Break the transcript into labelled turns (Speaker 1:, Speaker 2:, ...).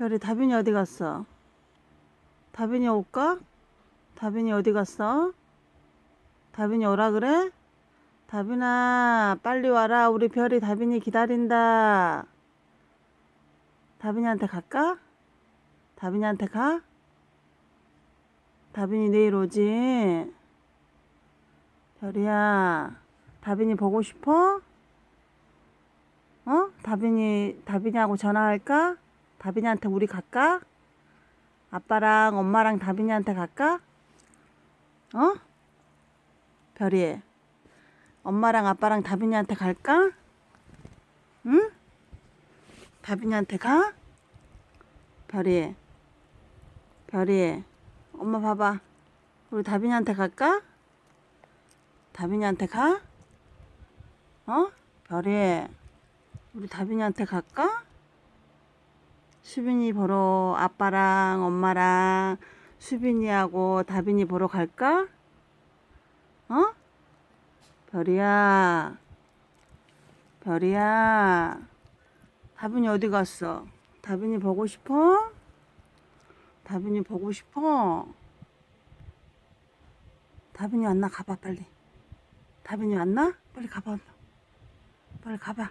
Speaker 1: 별이 다빈이 어디 갔어? 다빈이 올까? 다빈이 어디 갔어? 다빈이 오라 그래? 다빈아 빨리 와라 우리 별이 다빈이 기다린다 다빈이한테 갈까? 다빈이한테 가? 다빈이 내일 오지? 별이야 다빈이 보고 싶어? 어? 다빈이 다빈이하고 전화할까? 다빈이한테 우리 갈까? 아빠랑 엄마랑 다빈이한테 갈까? 어? 별이 엄마랑 아빠랑 다빈이한테 갈까? 응? 다빈이한테 가? 별이 별이 엄마 봐봐 우리 다빈이한테 갈까? 다빈이한테 가? 어? 별이 우리 다빈이한테 갈까? 수빈이 보러 아빠랑 엄마랑 수빈이하고 다빈이 보러 갈까? 어? 별이야. 별이야. 다빈이 어디 갔어? 다빈이 보고 싶어? 다빈이 보고 싶어? 다빈이 왔나? 가봐, 빨리. 다빈이 왔나? 빨리 가봐. 빨리 가봐.